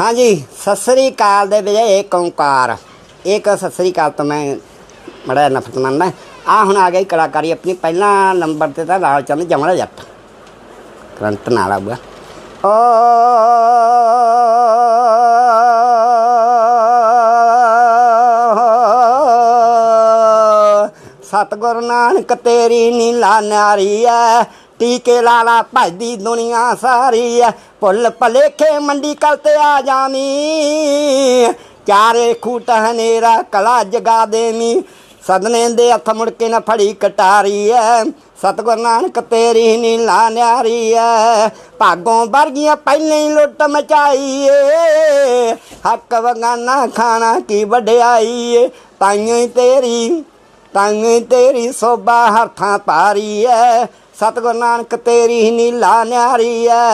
ਹਾਂਜੀ ਸਤਿ ਸ੍ਰੀ ਅਕਾਲ ਦੇ ਵਿਜੇ ਇੱਕ ਓੰਕਾਰ ਇੱਕ ਸਤਿ ਸ੍ਰੀ ਅਕਾਲ ਤੋਂ ਮੈਂ ਮੜਾ ਨਫ਼ਰਤ ਮੰਨਦਾ। ਆ ਹੁਣ ਆ ਗਈ ਕਲਾਕਾਰੀ ਆਪਣੀ, ਪਹਿਲਾ ਨੰਬਰ ਤੇ ਤਾਂ ਲਾਲ ਚੰਦ ਜਮਲਾ ਜੱਟ। ਕਰੰਟ ਨਾਲ ਆਊਗਾ। ਓ ਸਤਗੁਰ ਨਾਨਕ ਤੇਰੀ ਨੀਲਾ ਨਾਰੀ ਐ। ਟੀਕੇ ਲਾਲਾ ਭਜਦੀ ਦੁਨੀਆ ਸਾਰੀ ਐ। ਭੁੱਲ ਭਲੇਖੇ ਮੰਡੀ ਕਲ ਤੇ ਆ ਜਾਵੀਂ। ਚਾਰੇ ਖੂਟ ਹਨੇਰਾ ਕਲਾ ਜਗਾ ਦੇਵੀਂ। ਸਦਨੇ ਦੇ ਹੱਥ ਮੁੜ ਕੇ ਨਾ ਫੜੀ ਕਟਾਰੀ ਐ। ਸਤਗੁਰ ਨਾਨਕ ਤੇਰੀ ਨੀਲਾ ਨਿਆਰੀ ਐ। ਭਾਗੋਂ ਵਰਗੀਆਂ ਪਹਿਲਾਂ ਹੀ ਲੁੱਟ ਮਚਾਈ ਏ। ਹੱਕ ਵਗਾਨਾ ਖਾਣਾ ਕੀ ਵਡਿਆਈ ਏ। ਤਾਈਓ ਤੇਰੀ ਤੰਗ ਤੇਰੀ ਸੋਭਾ ਹੱਥਾਂ ਪਾਰੀ ਐ। ਸਤਗੁਰ ਨਾਨਕ ਤੇਰੀ ਨੀਲਾ ਨਿਆਰੀ ਐ।